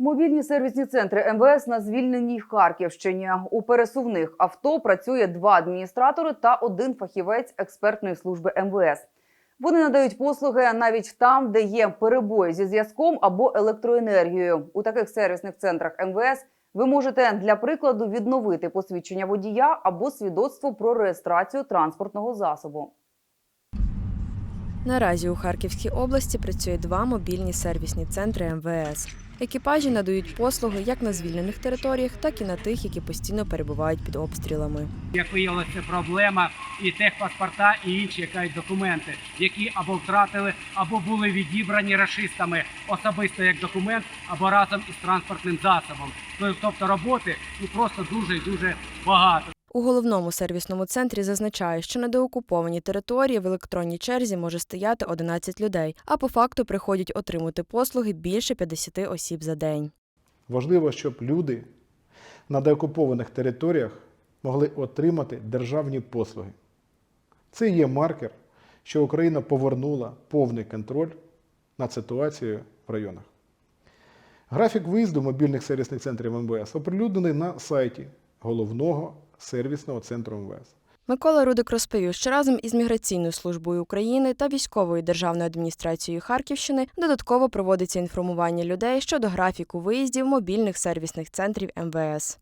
Мобільні сервісні центри МВС на звільненій Харківщині. У пересувних авто працює два адміністратори та один фахівець експертної служби МВС. Вони надають послуги навіть там, де є перебої зі зв'язком або електроенергією. У таких сервісних центрах МВС ви можете для прикладу відновити посвідчення водія або свідоцтво про реєстрацію транспортного засобу. Наразі у Харківській області працює два мобільні сервісні центри МВС. Екіпажі надають послуги як на звільнених територіях, так і на тих, які постійно перебувають під обстрілами. Як виявилося, проблема і техпаспорта, і інші якась документи, які або втратили, або були відібрані рашистами особисто як документ, або разом із транспортним засобом. Тобто роботи ну просто дуже і дуже багато. У головному сервісному центрі зазначають, що на деокупованій території в електронній черзі може стояти 11 людей, а по факту приходять отримати послуги більше 50 осіб за день. Важливо, щоб люди на деокупованих територіях могли отримати державні послуги. Це є маркер, що Україна повернула повний контроль над ситуацією в районах. Графік виїзду мобільних сервісних центрів МВС оприлюднений на сайті головного сервісного центру МВС. Микола Рудик розповів, що разом із міграційною службою України та військовою державною адміністрацією Харківщини додатково проводиться інформування людей щодо графіку виїздів мобільних сервісних центрів МВС.